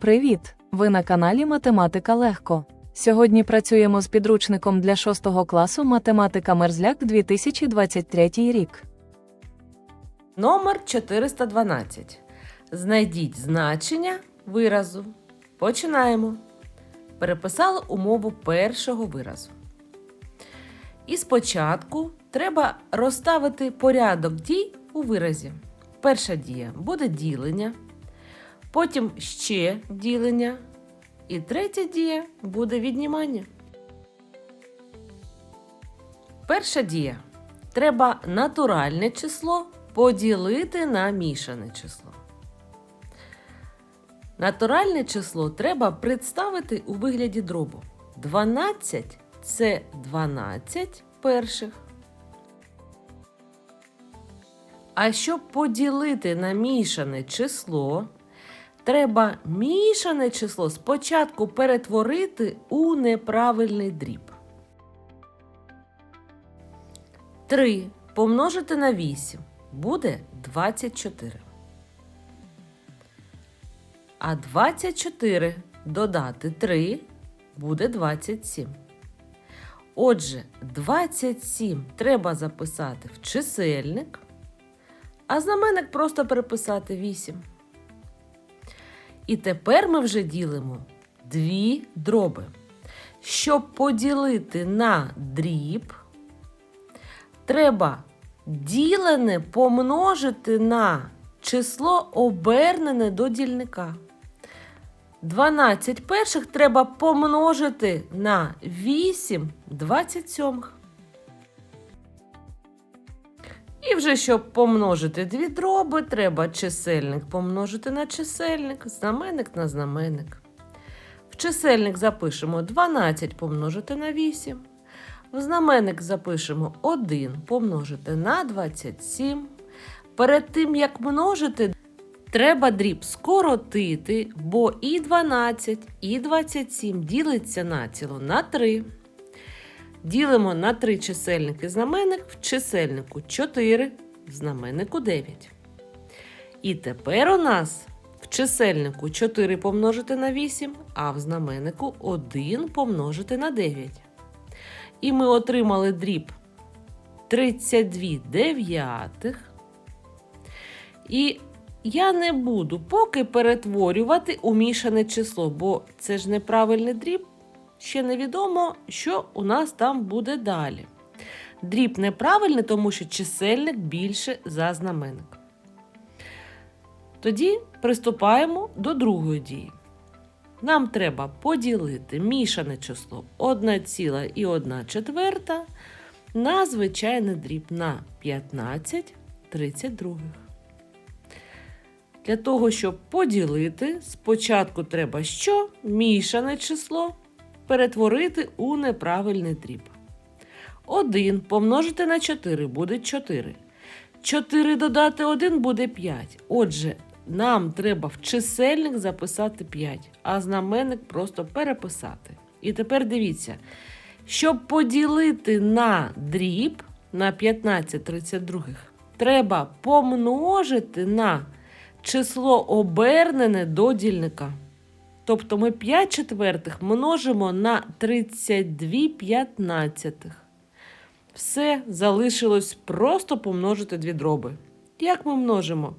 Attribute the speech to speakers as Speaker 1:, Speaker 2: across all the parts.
Speaker 1: Привіт! Ви на каналі Математика Легко. Сьогодні працюємо з підручником для 6 класу Математика Мерзляк 2023 рік.
Speaker 2: Номер 412. Знайдіть значення виразу. Починаємо. Переписали умову першого виразу. І спочатку треба розставити порядок дій у виразі. Перша дія буде ділення, потім ще ділення, і третя дія буде віднімання. Перша дія. Треба натуральне число поділити на мішане число. Натуральне число треба представити у вигляді дробу. 12 це 12 перших. А щоб поділити на мішане число, треба мішане число спочатку перетворити у неправильний дріб. 3 помножити на 8 буде 24. А 24 додати 3 буде 27. Отже, 27 треба записати в чисельник, а знаменник просто переписати 8. І тепер ми вже ділимо дві дроби. Щоб поділити на дріб, треба ділене помножити на число обернене до дільника. 12 перших треба помножити на 8 27. І вже щоб помножити дві дроби, треба чисельник помножити на чисельник, знаменник на знаменник. В чисельник запишемо 12 помножити на 8. В знаменник запишемо 1 помножити на 27. Перед тим, як множити, треба дріб скоротити, бо і 12, і 27 ділиться націло на 3. Ділимо на 3 чисельники знаменник, в чисельнику 4, в знаменнику 9. І тепер у нас в чисельнику 4 помножити на 8, а в знаменнику 1 помножити на 9. І ми отримали дріб 32 дев'ятих. І я не буду поки перетворювати у мішане число, бо це ж неправильний дріб. Ще невідомо, що у нас там буде далі. Дріб неправильний, тому що чисельник більше за знаменник. Тоді приступаємо до другої дії. Нам треба поділити мішане число 1,1 четверта на звичайний дріб на 15 32. Для того, щоб поділити, спочатку треба що? Мішане число перетворити у неправильний дріб. 1 помножити на 4 буде 4. 4 додати 1 буде 5. Отже, нам треба в чисельник записати 5, а знаменник просто переписати. І тепер дивіться, щоб поділити на дріб на 15 32, треба помножити на число обернене до дільника. Тобто ми 5 четвертих множимо на 32 п'ятнадцятих. Все залишилось просто помножити дві дроби. Як ми множимо?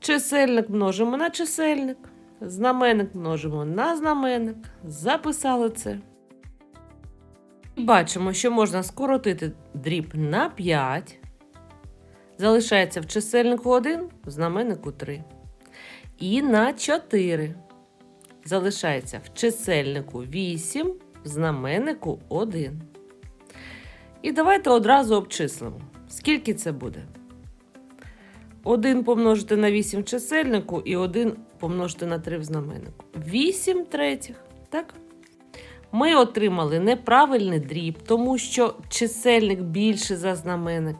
Speaker 2: Чисельник множимо на чисельник, знаменник множимо на знаменник. Записали це. Бачимо, що можна скоротити дріб на 5. Залишається в чисельнику 1, в знаменнику 3. І на 4. Залишається в чисельнику 8, в знаменнику 1. І давайте одразу обчислимо. Скільки це буде? 1 помножити на 8 в чисельнику і 1 помножити на 3 в знаменнику. 8 третіх. Так? Ми отримали неправильний дріб, тому що чисельник більше за знаменник.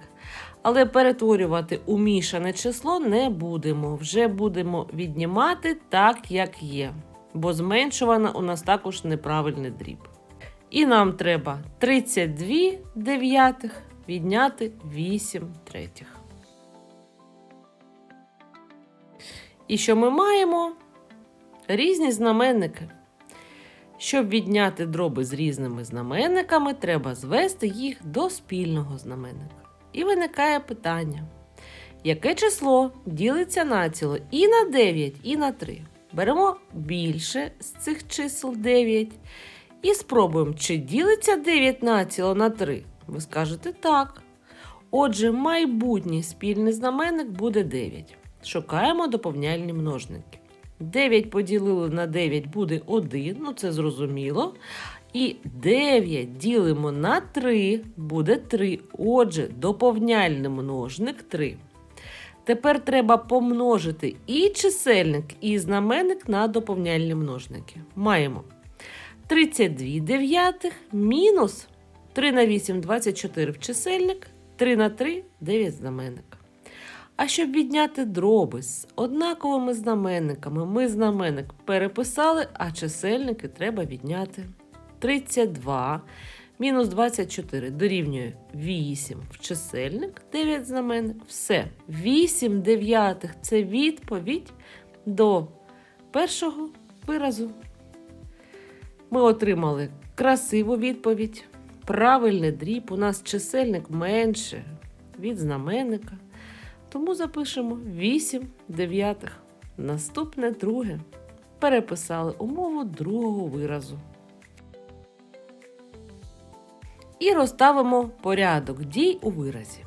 Speaker 2: Але перетворювати у мішане число не будемо. Вже будемо віднімати так, як є. Бо зменшувана у нас також неправильний дріб. І нам треба 32 дев'ятих відняти 8 третіх. І що ми маємо? різні знаменники. Щоб відняти дроби з різними знаменниками, треба звести їх до спільного знаменника. І виникає питання: яке число ділиться націло і на 9, і на 3? Беремо більше з цих чисел 9 і спробуємо, чи ділиться 9 націло на 3. Ви скажете так. Отже, майбутній спільний знаменник буде 9. Шукаємо доповняльні множники. 9 поділили на 9 буде 1, ну це зрозуміло. І 9 ділимо на 3 буде 3. Отже, доповняльний множник 3. Тепер треба помножити і чисельник, і знаменник на доповняльні множники. Маємо 32 дев'ятих мінус 3 на 8 24 в чисельник, 3 на 3 9 знаменник. А щоб відняти дроби з однаковими знаменниками, ми знаменник переписали, а чисельники треба відняти. 32 мінус 24 дорівнює 8 в чисельник, 9 знаменник. Все. 8 дев'ятих це відповідь до першого виразу. Ми отримали красиву відповідь. Правильний дріб. У нас чисельник менше від знаменника. Тому запишемо 8 дев'ятих. Наступне друге. Переписали умову другого виразу. І розставимо порядок дій у виразі.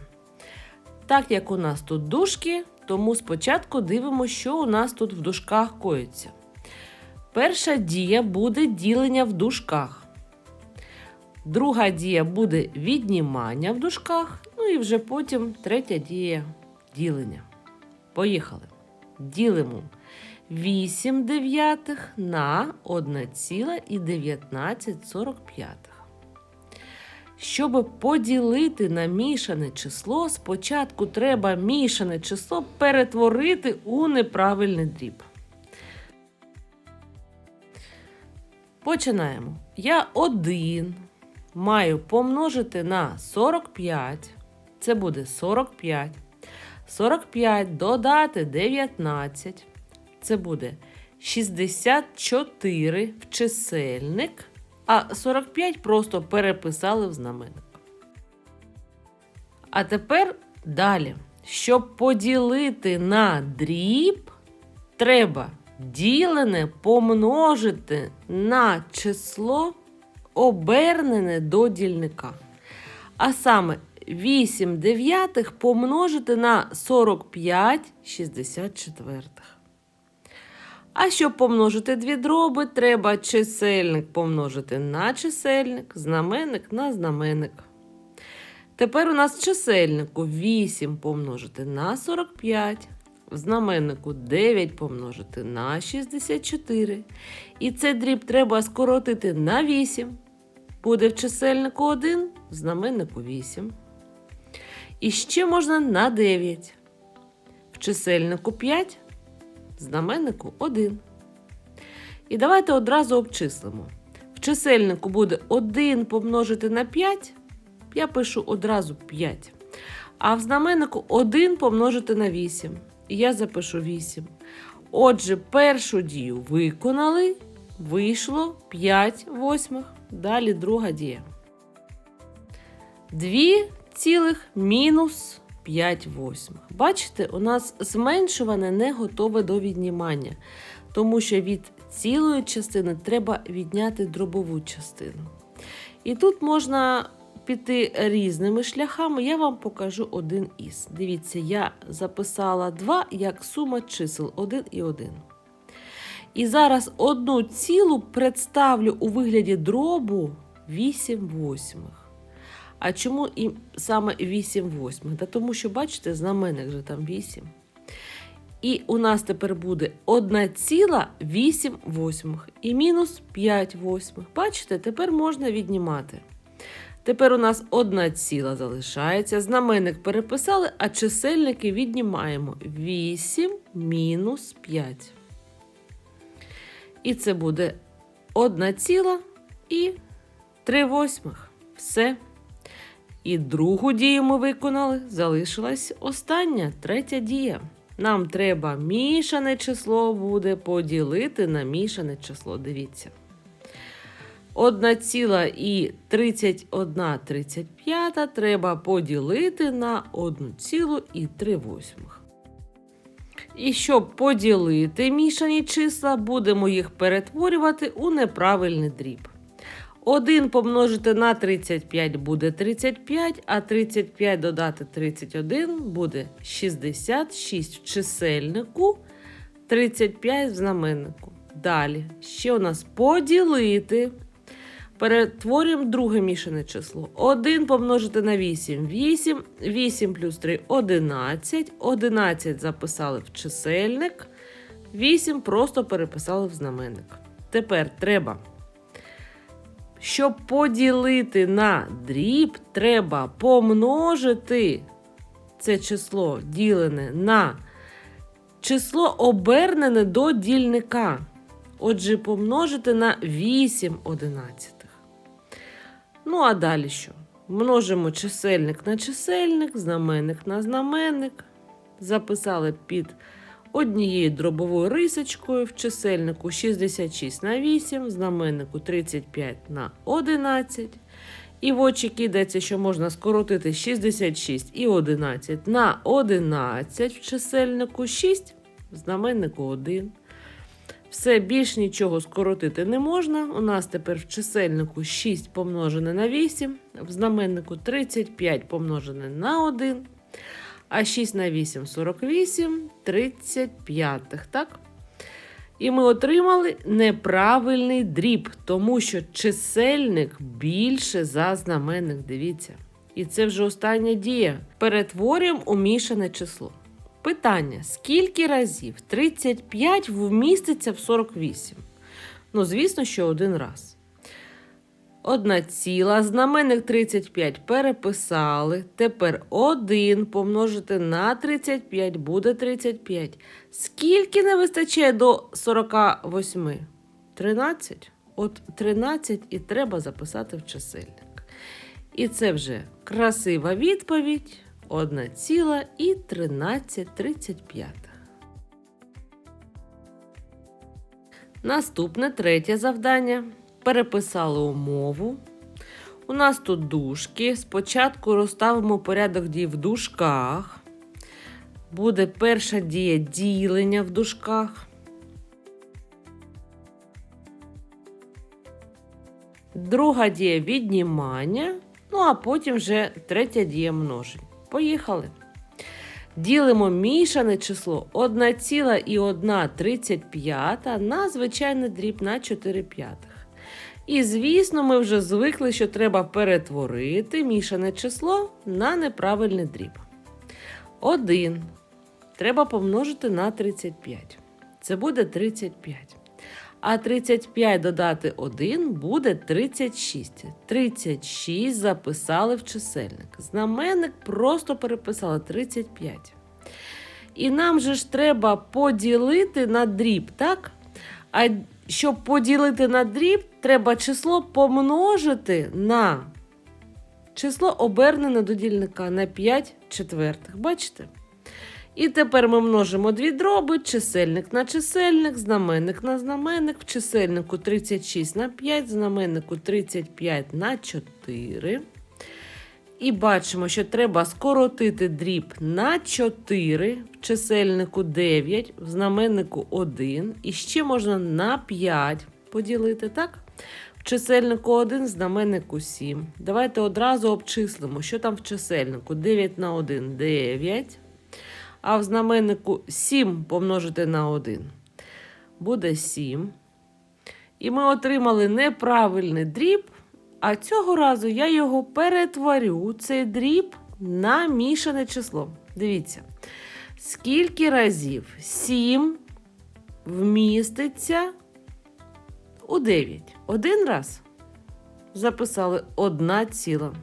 Speaker 2: Так як у нас тут дужки, тому спочатку дивимося, що у нас тут в дужках коїться. Перша дія буде ділення в дужках. Друга дія буде віднімання в дужках. Ну і вже потім третя дія ділення. Поїхали. Ділимо 8 дев'ятих на 1,1945. Щоб поділити на мішане число, спочатку треба мішане число перетворити у неправильний дріб. Починаємо. Я 1 маю помножити на 45. Це буде 45. 45 додати 19. Це буде 64 в чисельник, а 45 просто переписали в знаменник. А тепер далі. Щоб поділити на дріб, треба ділене помножити на число обернене до дільника. А саме 8 дев'ятих помножити на 45 64. А щоб помножити дві дроби, треба чисельник помножити на чисельник, знаменник на знаменник. Тепер у нас в чисельнику 8 помножити на 45, в знаменнику 9 помножити на 64. І цей дріб треба скоротити на 8. Буде в чисельнику 1, в знаменнику 8. І ще можна на 9. В чисельнику 5, в знаменнику 1. І давайте одразу обчислимо. В чисельнику буде 1 помножити на 5. Я пишу одразу 5. А в знаменнику 1 помножити на 8. І я запишу 8. Отже, першу дію виконали. Вийшло 5 восьмих. Далі друга дія. 2 цілих мінус 5 восьмих. Бачите, у нас зменшуване не готове до віднімання, тому що від цілої частини треба відняти дробову частину. І тут можна піти різними шляхами. Я вам покажу один із. Дивіться, я записала 2 як сума чисел 1 і 1. І зараз одну цілу представлю у вигляді дробу 8 восьмих. А чому і саме 8 восьмих? Та тому що, бачите, знаменник же там 8. І у нас тепер буде 1,8 восьмих і мінус 5 восьмих. Бачите, тепер можна віднімати. Тепер у нас одна ціла залишається. Знаменник переписали, а чисельники віднімаємо 8 мінус 5. І це буде 1 ціла і 3 восьмих. Все. І другу дію ми виконали. Залишилась остання, третя дія. Нам треба мішане число буде поділити на мішане число. Дивіться. 1,31 треба поділити на 1,3. І щоб поділити мішані числа, будемо їх перетворювати у неправильний дріб. 1 помножити на 35 буде 35, а 35 додати 31 буде 66 в чисельнику, 35 в знаменнику. Далі, ще у нас поділити. Перетворюємо друге мішане число. 1 помножити на 8 8, 8 плюс 3 11. 11 записали в чисельник, 8 просто переписали в знаменник. Тепер треба. Щоб поділити на дріб, треба помножити це число ділене на число обернене до дільника. Отже, помножити на 8 одинадцятих. Ну, а далі що? Множимо чисельник на чисельник, знаменник на знаменник. Записали під однією дробовою рисочкою в чисельнику 66 на 8, в знаменнику 35 на 11. І в очі кидається, що можна скоротити 66 і 11 на 11 в чисельнику 6, в знаменнику 1. Все, більш нічого скоротити не можна. У нас тепер в чисельнику 6 помножене на 8, в знаменнику 35 помножене на 1, а 6 на 8 48, 35. Так? І ми отримали неправильний дріб, тому що чисельник більше за знаменник. Дивіться. І це вже остання дія. Перетворюємо у мішане число. Питання: скільки разів 35 вміститься в 48? Ну, звісно, що один раз. Одна ціла, знаменник 35 переписали. Тепер 1 помножити на 35 буде 35. Скільки не вистачає до 48? 13? От 13 і треба записати в чисельник. І це вже красива відповідь. 1 ціла і 13 35. Наступне третє завдання. Переписали умову. У нас тут дужки. Спочатку розставимо порядок дій в дужках. Буде перша дія ділення в дужках. Друга дія віднімання. Ну, а потім вже третя дія множень. Поїхали. Ділимо мішане число 1,135 на звичайний дріб на 4 п'ятих. І, звісно, ми вже звикли, що треба перетворити мішане число на неправильний дріб. 1 треба помножити на 35. Це буде 35. А 35 додати 1 буде 36. 36 записали в чисельник. Знаменник просто переписали 35. І нам же ж треба поділити на дріб, так? А щоб поділити на дріб, треба число помножити на число обернене до дільника на 5 четвертих. Бачите? І тепер ми множимо дві дроби, чисельник на чисельник, знаменник на знаменник, в чисельнику 36 на 5, знаменнику 35 на 4. І бачимо, що треба скоротити дріб на 4, в чисельнику 9, в знаменнику 1. І ще можна на 5 поділити, так? В чисельнику 1, в знаменнику 7. Давайте одразу обчислимо, що там в чисельнику 9 на 1 9 а в знаменнику 7 помножити на 1 буде 7. І ми отримали неправильний дріб, а цього разу я його перетворю, цей дріб, на мішане число. Дивіться, скільки разів 7 вміститься у 9. Один раз записали 1 ціла.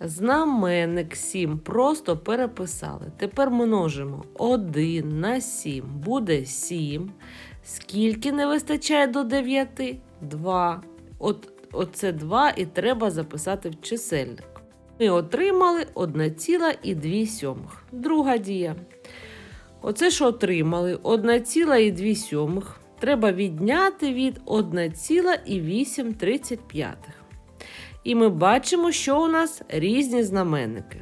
Speaker 2: Знаменник 7 просто переписали. Тепер множимо 1 на 7 буде 7. Скільки не вистачає до 9? 2. От, Оце 2 і треба записати в чисельник. Ми отримали 1,2 сьомих. Друга дія. Оце що отримали 1,2 сьомих. Треба відняти від 1,835. І ми бачимо, що у нас різні знаменники.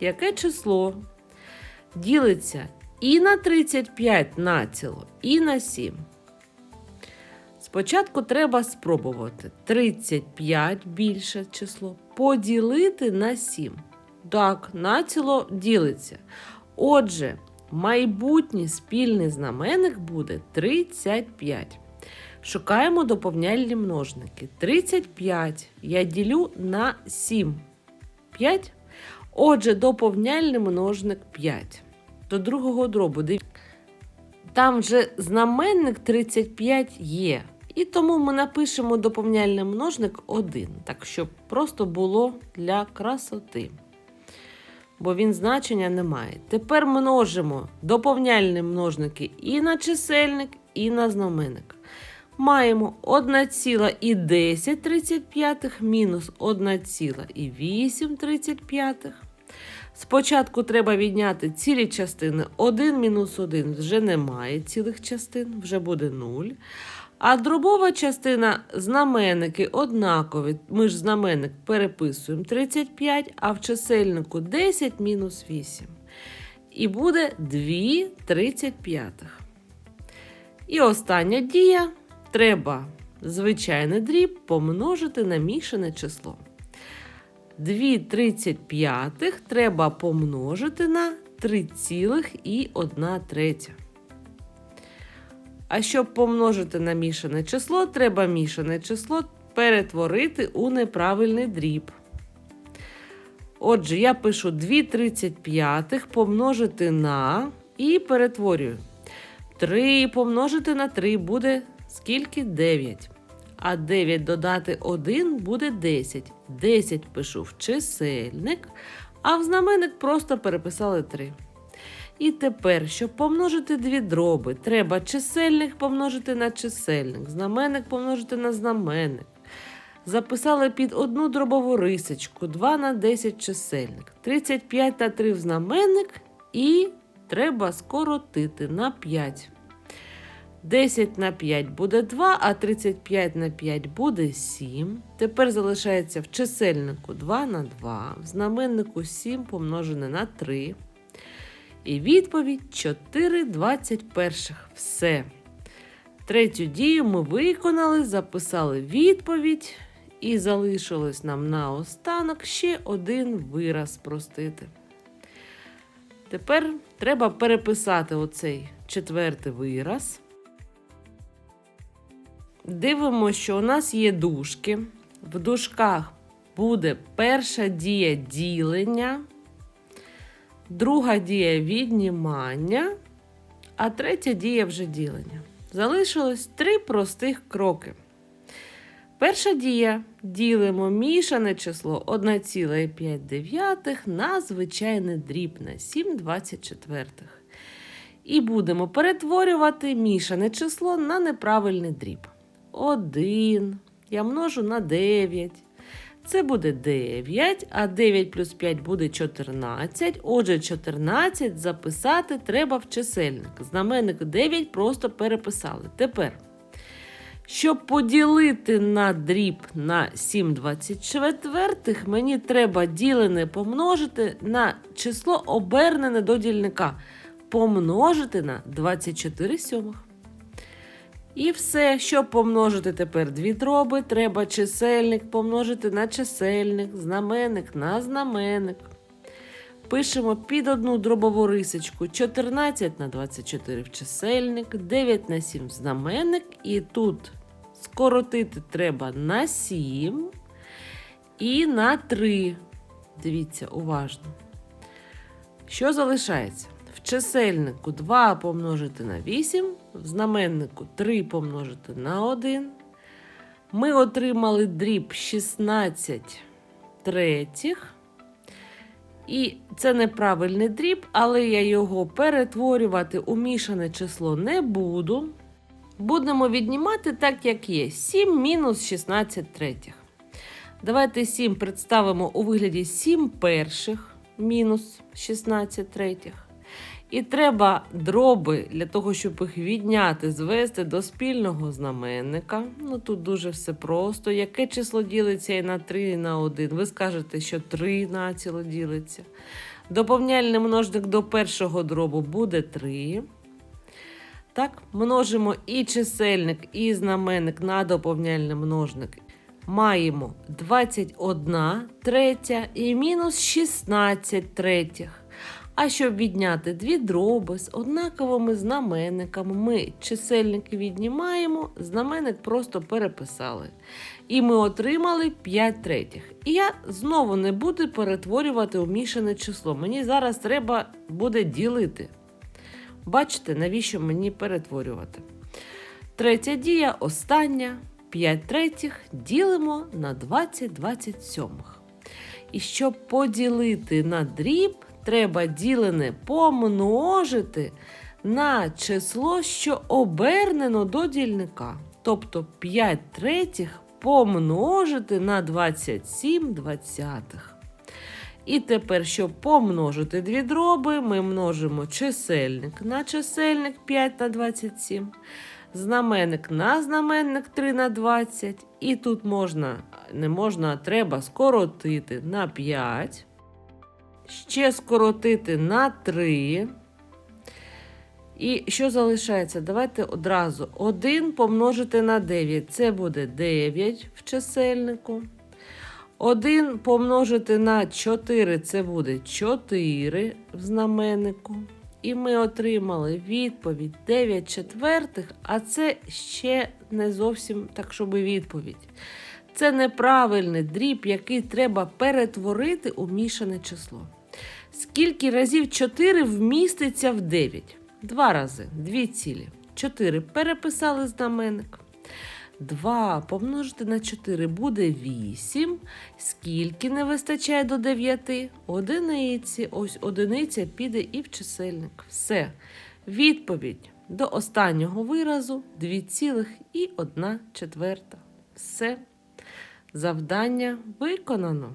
Speaker 2: Яке число ділиться і на 35 націло, і на 7. Спочатку треба спробувати 35 більше число поділити на 7. Так, націло ділиться. Отже, майбутній спільний знаменник буде 35. Шукаємо доповняльні множники. 35 я ділю на 7. 5. Отже, доповняльний множник 5. До другого дробу. Там вже знаменник 35 є. І тому ми напишемо доповняльний множник 1, так щоб просто було для красоти. Бо він значення не має. Тепер множимо доповняльні множники і на чисельник, і на знаменник. Маємо 1,1035 мінус 1,835. Спочатку треба відняти цілі частини. 1 мінус 1 вже немає цілих частин, вже буде 0. А дробова частина знаменники однакові. Ми ж знаменник переписуємо 35, а в чисельнику 10 мінус 8. І буде 2 35. І остання дія. Треба звичайний дріб помножити на мішане число. 2 35 треба помножити на 3,1 третя. А щоб помножити на мішане число, треба мішане число перетворити у неправильний дріб. Отже, я пишу 2 35 помножити на і перетворюю. 3 помножити на 3 буде скільки? 9. А 9 додати 1 буде 10. 10 пишу в чисельник, а в знаменник просто переписали 3. І тепер, щоб помножити дві дроби, треба чисельник помножити на чисельник, знаменник помножити на знаменник. Записали під одну дробову рисочку 2 на 10 чисельник, 35 та 3 в знаменник і треба скоротити на 5. 10 на 5 буде 2, а 35 на 5 буде 7. Тепер залишається в чисельнику 2 на 2, в знаменнику 7 помножене на 3. І відповідь 4 21. Все. Третю дію ми виконали, записали відповідь, і залишилось нам наостанок ще один вираз простити. Тепер треба переписати оцей четвертий вираз. Дивимося, що у нас є дужки. В дужках буде перша дія ділення, друга дія віднімання, а третя дія вже ділення. Залишилось три простих кроки. Перша дія ділимо мішане число 1,5 на звичайний дріб на 7,24. І будемо перетворювати мішане число на неправильний дріб. 1 я множу на 9. Це буде 9, а 9 плюс 5 буде 14. Отже, 14 записати треба в чисельник. Знаменник 9 просто переписали. Тепер, щоб поділити на дріб на 7,24, мені треба ділене помножити на число обернене до дільника. Помножити на 24 сьомих. І все, щоб помножити тепер дві дроби, треба чисельник помножити на чисельник, знаменник на знаменник. Пишемо під одну дробову рисочку 14 на 24 в чисельник, 9 на 7 в знаменник. І тут скоротити треба на 7 і на 3. Дивіться, уважно. Що залишається? Чисельнику 2 помножити на 8, в знаменнику 3 помножити на 1. Ми отримали дріб 16 третіх. І це неправильний дріб, але я його перетворювати у мішане число не буду. Будемо віднімати так, як є. 7 мінус 16 третіх. Давайте 7 представимо у вигляді 7 перших мінус 16 третіх. І треба дроби для того, щоб їх відняти, звести до спільного знаменника. Ну тут дуже все просто. Яке число ділиться і на 3, і на 1? Ви скажете, що 3 націло ділиться. Доповняльний множник до першого дробу буде 3. Так, множимо і чисельник, і знаменник на доповняльний множник. Маємо 21 третя і мінус 16 третіх. А щоб відняти дві дроби з однаковими знаменниками, ми чисельники віднімаємо, знаменник просто переписали. І ми отримали 5 третіх. І я знову не буду перетворювати у мішане число. Мені зараз треба буде ділити. Бачите, навіщо мені перетворювати? Третя дія, остання. 5 третіх ділимо на 20 27. І щоб поділити на дріб, треба ділене помножити на число, що обернено до дільника. Тобто 5 третіх помножити на 27 двадцятих. І тепер, щоб помножити дві дроби, ми множимо чисельник на чисельник 5 на 27, знаменник на знаменник 3 на 20. І тут можна, не можна, а треба скоротити на 5, ще скоротити на 3. І що залишається? Давайте одразу 1 помножити на 9. Це буде 9 в чисельнику. 1 помножити на 4 це буде 4 в знаменнику. І ми отримали відповідь 9 четвертих, а це ще не зовсім так, щоб відповідь. Це неправильний дріб, який треба перетворити у мішане число. Скільки разів 4 вміститься в 9? Два рази, дві цілі. 4 переписали знаменник. 2 помножити на 4 буде 8. Скільки не вистачає до 9? Одиниці. Ось одиниця піде і в чисельник. Все. Відповідь до останнього виразу 2,1 четверта. Все. Завдання виконано.